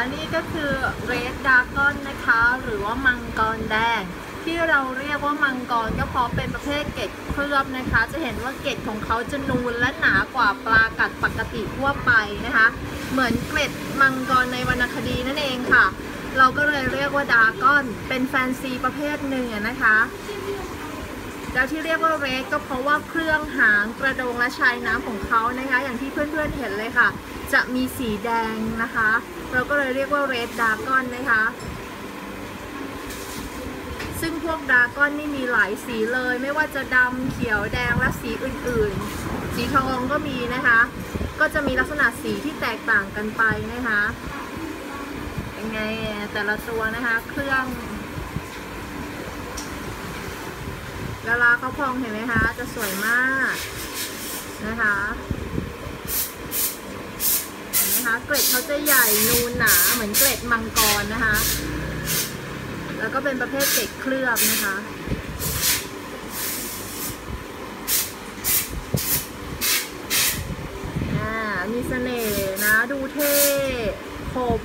และนี่ก็คือเรดดากอนนะคะ หรือว่ามังกรแดง ที่เราเรียกว่ามังกรก็เพราะเป็นประเภทเกล็ดเคลือบนะคะ จะเห็นว่าเกล็ดของเขาจะนูนและหนากว่าปลากัดปกติทั่วไปนะคะ เหมือนเกล็ดมังกรในวรรณคดีนั่นเองค่ะ เราก็เลยเรียกว่าดากอนเป็นแฟนซีประเภทหนึ่งนะคะแล้วที่เรียกว่าเรดก็เพราะว่าเครื่องหางกระโดงและชายน้ำของเขานะคะ อย่างที่เพื่อนๆเห็นเลยค่ะ จะมีสีแดงนะคะ เราก็เลยเรียกว่าเรดดากอนนะคะ ซึ่งพวกดราก้อนนี่มีหลายสีเลย ไม่ว่าจะดำเขียวแดงและสีอื่นๆ สีทองก็มีนะคะ ก็จะมีลักษณะสีที่แตกต่างกันไปนะคะเป็นไงแต่ละตัวนะคะเครื่องเวลาเขาพองเห็นไหมคะ จะสวยมากนะคะ เกล็ดเขาจะใหญ่นูนหนาเหมือนเกล็ดมังกรนะคะ แล้วก็เป็นประเภทเกล็ดเคลือบนะคะอ่ามีเสน่ห์นะ ดูเท่คม